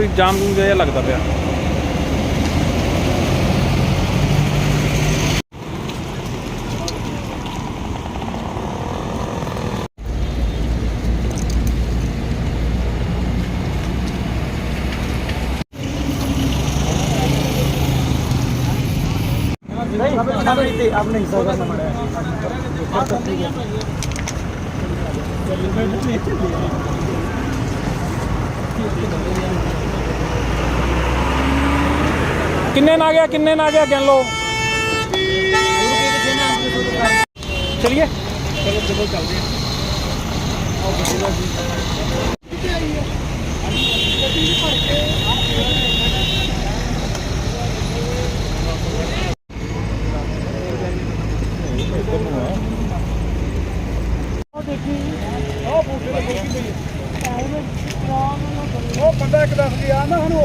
ਥੋੜੀ ਜਾਮ ਜੂਮ ਜਿਹਾ ਲੱਗਦਾ ਪਿਆ। ਆਪਣੇ ਹਿਸਾਬ ਨਾਲ ਮੜਿਆ ਕਿੰਨੇ ਨਾ ਗਿਆ, ਕਿੰਨੇ ਨਾ ਗਿਆ ਗਿਣ ਲਓ। ਚਲਿਏ। ਚਲੋ ਚਲੋ ਚੱਲਦੇ ਉਹ ਬੰਦਾ ਇੱਕ ਦੱਸ ਗਿਆ ਨਾ ਸਾਨੂੰ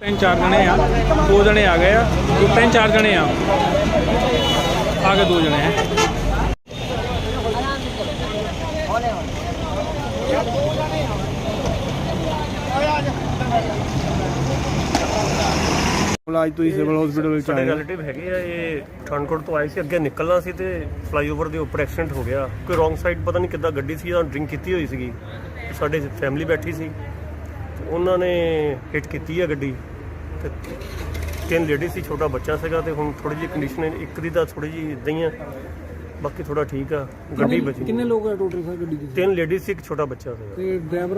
ਤਿੰਨ ਚਾਰ ਜਣੇ ਆ, ਦੋ ਜਣੇ ਆ ਗਏ ਆ ਦੋ ਤਿੰਨ ਚਾਰ ਜਣੇ ਆ। ਆ ਗਏ ਦੋ ਜਣੇ। ਆ ਅੱਜ ਤੁਸੀਂ ਸਿਵਲ ਹਸਪੀਟਲ ਵਿੱਚ ਸਾਡੇ ਆਏ। ਰਿਲੇਟਿਵ ਹੈਗੇ ਆ ਇਹ ਪਠਾਨਕੋਟ ਤੋਂ ਆਏ ਸੀ ਅੱਗੇ ਨਿਕਲਣਾ ਸੀ ਤੇ ਫਲਾਈਓਵਰ ਦੇ ਉੱਪਰ ਐਕਸੀਡੈਂਟ ਹੋ ਗਿਆ। ਕੋਈ ਰੋਂਗ ਸਾਈਡ ਪਤਾ ਨਹੀਂ ਕਿੱਦਾਂ ਗੱਡੀ ਸੀ ਜਾਂ ਡਰਿੰਕ ਕੀਤੀ ਹੋਈ ਸੀਗੀ। ਸਾਡੇ ਫੈਮਿਲੀ ਬੈਠੀ ਸੀ ਤੇ ਉਹਨਾਂ ਨੇ ਹਿੱਟ ਕੀਤੀ ਹੈ ਗੱਡੀ। ਤੇ ਤਿੰਨ ਲੇਡੀ ਸੀ ਛੋਟਾ ਬੱਚਾ ਸੀਗਾ ਤੇ ਹੁਣ ਥੋੜੀ ਜਿਹੀ ਕੰਡੀਸ਼ਨ ਇੱਕ ਦੀ ਤਾਂ ਥੋੜੀ ਜਿਹੀ ਇਦਾਂ ਹੀ ਆ। ਬਾਕੀ ਥੋੜਾ ਠੀਕ ਆ ਗੱਡੀ ਬਚੀ ਕਿੰਨੇ ਲੋਕ ਆ ਟੋਟਲ ਸਰ ਗੱਡੀ ਦੇ? ਤਿੰਨ ਲੇਡੀ ਸੀ ਇੱਕ ਛੋਟਾ ਬੱਚਾ ਸੀਗਾ। ਤੇ ਡਰਾਈਵਰ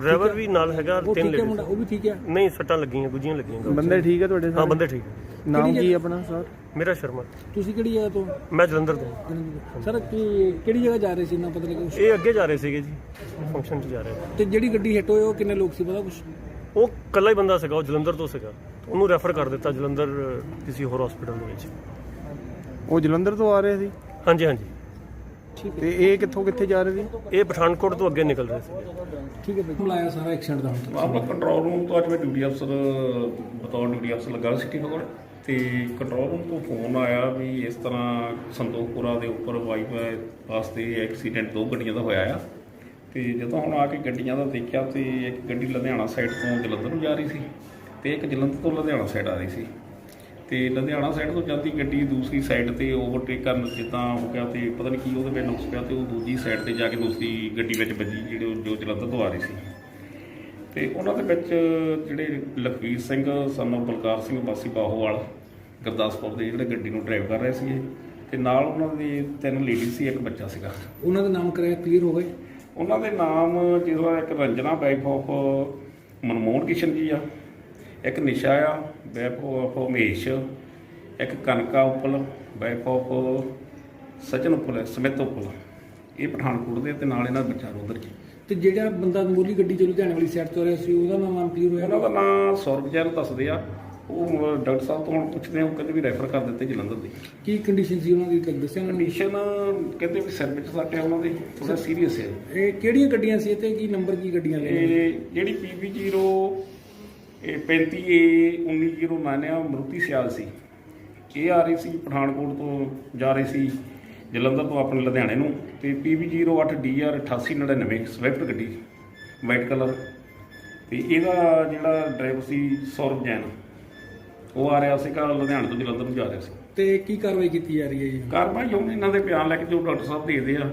ਡਰਾਈਵਰ ਵੀ ਨਾਲ ਹੈਗਾ ਉਹ ਤਿੰਨ ਠੀਕ ਹੈ ਮੁੰਡਾ? ਉਹ ਵੀ ਠੀਕ ਹੈ ਨਹੀਂ ਸੱਟਾਂ ਲੱਗੀਆਂ ਦੂਜੀਆਂ ਲੱਗੀਆਂ। ਬੰਦੇ ਠੀਕ ਹੈ ਤੁਹਾਡੇ ਹਾਂ ਬੰਦੇ ਠੀਕ ਆ। ਨਾਮ ਕੀ ਆਪਣਾ ਸਰ? ਮੇਰਾ ਸ਼ਰਮਾ। ਤੁਸੀਂ ਕਿਹੜੀ ਜਗ੍ਹਾ ਤੋਂ? ਮੈਂ ਜਲੰਧਰ ਤੋਂ। ਸਰ ਕੀ ਕਿਹੜੀ ਜਗ੍ਹਾ ਜਾ ਰਹੇ ਸੀ ਨਾ ਪਤਾ ਲੱਗਾ ਇਹ ਅੱਗੇ ਜਾ ਰਹੇ ਸੀਗੇ ਜੀ ਫੰਕਸ਼ਨ 'ਚ ਜਾ ਰਹੇ ਤੇ ਜਿਹੜੀ ਗੱਡੀ ਹਿੱਟ ਹੋਈ ਉਹ ਕਿੰਨੇ ਲੋਕ ਸੀ ਪਤਾ ਕੁਛ? ਉਹ ਇਕੱਲਾ ਹੀ ਬੰਦਾ ਸੀਗਾ ਉਹ ਜਲੰਧਰ ਤੋਂ ਸੀਗਾ। ਉਹਨੂੰ ਰੈਫਰ ਕਰ ਦਿੱਤਾ ਜਲੰਧਰ ਕਿਸੇ ਹੋਰ ਹਸਪੀਟਲ ਦੇ ਵਿੱਚ। ਉਹ ਜਲੰਧਰ ਤੋਂ ਆ ਰਹੇ ਸੀ? ਹਾਂਜੀ ਹਾਂਜੀ। ਤੇ ਇਹ ਕਿੱਥੋਂ ਕਿੱਥੇ ਜਾ ਰਹੇ ਸੀ? ਇਹ ਪਠਾਨਕੋਟ ਤੋਂ ਅੱਗੇ ਨਿਕਲ ਰਹੇ ਸੀਗੇ। ਠੀਕ ਹੈ ਬਈ ਮਲਾਇਆ ਸਾਰਾ ਐਕਸੀਡੈਂਟ ਦਾ ਹੁਣ। ਆਪਣਾ ਕੰਟਰੋਲ ਰੂਮ ਤੋਂ ਅੱਜ ਮੈਂ ਡਿਊਟੀ ਅਫਸਰ ਬਤੌਰ ਡਿਊਟੀ ਅਫਸਰ ਲੱਗਾ ਸਿਟੀ ਕੋਲ ਤੇ ਕੰਟਰੋਲ ਰੂਮ ਤੋਂ ਫੋਨ ਆਇਆ ਵੀ ਇਸ ਤਰ੍ਹਾਂ ਸੰਤੋਖਪੁਰਾ ਦੇ ਉੱਪਰ ਵਾਈਫਾਈ ਵਾਸਤੇ ਐਕਸੀਡੈਂਟ ਦੋ ਗੱਡੀਆਂ ਦਾ ਹੋਇਆ ਆ। ਤੇ ਜਦੋਂ ਹੁਣ ਆ ਕੇ ਗੱਡੀਆਂ ਦਾ ਦੇਖਿਆ ਤੇ ਇੱਕ ਗੱਡੀ ਲੁਧਿਆਣਾ ਸਾਈਡ ਤੋਂ ਜਲੰਧਰ ਨੂੰ ਜਾ ਰਹੀ ਸੀ ਤੇ ਇੱਕ ਜਲੰਧਰ ਤੋਂ ਲੁਧਿਆਣਾ ਸਾਈਡ ਆ ਰਹੀ ਸੀ। ਤੇ ਲੁਧਿਆਣਾ ਸਾਈਡ ਤੋਂ ਜਾਂਦੀ ਗੱਡੀ ਦੂਸਰੀ ਸਾਈਡ ਤੇ ਓਵਰਟੇਕ ਕਰਨ ਜਿੱਦਾਂ ਹੋ ਗਿਆ ਤੇ ਪਤਾ ਨਹੀਂ ਕੀ ਉਹਦੇ ਵਿੱਚ ਨੁਕਸ ਪਿਆ ਤੇ ਉਹ ਦੂਜੀ ਸਾਈਡ ਤੇ ਜਾ ਕੇ ਦੂਸਰੀ ਗੱਡੀ ਵਿੱਚ ਵੱਜੀ ਜਿਹੜੇ ਜੋ ਜਲੰਧਰ ਤੋਂ ਆ ਰਹੀ ਸੀ। ਤੇ ਉਹਨਾਂ ਦੇ ਵਿੱਚ ਜਿਹੜੇ ਲਖਵੀਰ ਸਿੰਘ ਸਾਨੂੰ ਬਲਕਾਰ ਸਿੰਘ ਵਾਸੀ ਬਾਹੋਵਾਲ ਗੁਰਦਾਸਪੁਰ ਦੇ ਜਿਹੜੇ ਗੱਡੀ ਨੂੰ ਡਰਾਈਵ ਕਰ ਰਹੇ ਸੀ ਤੇ ਨਾਲ ਉਹਨਾਂ ਦੇ ਤਿੰਨ ਲੇਡੀ ਸੀ ਇੱਕ ਬੱਚਾ ਸੀਗਾ। ਉਹਨਾਂ ਦੇ ਨਾਮ ਕਰਿਆ ਕਲੀਅਰ ਹੋ ਗਏ? ਉਹਨਾਂ ਦੇ ਨਾਮ ਜਿਹੜਾ ਇੱਕ ਰੰਜਨਾ ਵਾਈਫ ਆਫ ਮਨਮੋਹਨ ਕਿਸ਼ਨ ਜੀ ਆ। ਇੱਕ ਨਿਸ਼ਾ ਆ ਵਾਈਫ ਆਫ ਉਮੇਸ਼ ਇੱਕ Kanaka Uppal wife of Sachin Uppal Smit Uppal. ਇਹ ਪਠਾਨਕੋਟ ਦੇ ਤੇ ਨਾਲ ਇਹਨਾਂ ਦਾ ਬੱਚਾ ਰੋਦਰ ਜੀ। ਤੇ ਜਿਹੜਾ ਬੰਦਾ ਮੋਲੀ ਗੱਡੀ ਚ ਲੁਧਿਆਣੇ ਵਾਲੀ ਸਾਈਡ ਤੋਂ ਆ ਰਿਹਾ ਸੀ ਉਹਦਾ ਨਾਮ ਕਲੀਅਰ ਹੋਇਆ ਉਹਨਾਂ ਦਾ ਨਾਮ ਸੌਰਵ ਜੈਨ ਦੱਸਦੇ ਆ। ਉਹ ਡਾਕਟਰ ਸਾਹਿਬ ਤੋਂ ਹੁਣ ਪੁੱਛਦੇ ਆ ਉਹ ਕਹਿੰਦੇ ਵੀ ਰੈਫਰ ਕਰ ਦਿੱਤੇ ਜਲੰਧਰ ਦੇ। ਕੀ ਕੰਡੀਸ਼ਨ ਸੀ ਉਹਨਾਂ ਦੀ ਤੱਕ ਦੱਸਿਆ ਉਹਨਾਂ ਨੇ? ਕੰਡੀਸ਼ਨ ਕਹਿੰਦੇ ਵੀ ਸਿਰ ਵਿੱਚ ਸੱਟ ਆ ਉਹਨਾਂ ਦੇ ਥੋੜਾ ਸੀਰੀਅਸ ਹੈ ਇਹ ਕਿਹੜੀਆਂ ਗੱਡੀਆਂ ਸੀ ਤੇ ਕੀ ਨੰਬਰ ਕੀ ਗੱਡੀਆਂ ਲੈ ਇਹ ਜਿਹੜੀ PB0 ਇਹ 35A 1909 ਆ ਮਰੂਤੀ ਸਿਆਲ ਸੀ। ਇਹ ਆ ਰਹੀ ਸੀ ਪਠਾਨਕੋਟ ਤੋਂ ਜਾ ਰਹੀ ਸੀ ਜਲੰਧਰ ਤੋਂ ਆਪਣੇ ਲੁਧਿਆਣੇ ਨੂੰ ਤੇ PB08DR 8899 ਸਵਿਫਟ ਗੱਡੀ ਵਾਈਟ ਕਲਰ। ਤੇ ਇਹਦਾ ਜਿਹੜਾ ਡਰਾਈਵਰ ਸੀ ਸੌਰਵ ਜੈਨ ਉਹ ਆ ਰਿਹਾ ਸੀਗਾ ਲੁਧਿਆਣੇ ਤੋਂ ਜਲੰਧਰ ਨੂੰ ਜਾ ਰਿਹਾ ਸੀ। ਤੇ ਕੀ ਕਾਰਵਾਈ ਕੀਤੀ ਜਾ ਰਹੀ ਹੈ ਜੀ? ਕਾਰਵਾਈ ਹੁਣ ਇਹਨਾਂ ਦੇ ਬਿਆਨ ਲੈ ਕੇ ਜੋ ਡਾਕਟਰ ਸਾਹਿਬ ਦੇਖਦੇ ਆ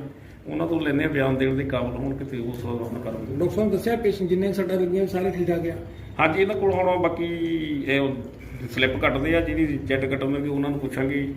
ਉਹਨਾਂ ਤੋਂ ਲੈਣੇ ਬਿਆਨ ਦੇਣ ਦੇ ਕਾਬਲ ਹੋਣ ਕਿਤੇ ਉਸ ਨਾਲ ਕਰਾਂਗੇ ਡਾਕਟਰ ਸਾਹਿਬ ਦੱਸਿਆ ਪੇਸ਼ੈਂਟ ਜਿੰਨੇ ਸੱਟਾਂ ਲੱਗੀਆਂ ਸਾਰੇ ਠੀਕ ਠਾਕ ਆ। ਹਾਂਜੀ, ਇਹਨਾਂ ਕੋਲ ਹੁਣ ਬਾਕੀ ਇਹ ਸਲਿੱਪ ਕੱਟਦੇ ਆ, ਜਿਹਦੀ ਚੈੱਕ ਕੱਟਣ ਦੀ ਉਹਨਾਂ ਨੂੰ ਪੁੱਛਾਂਗੇ।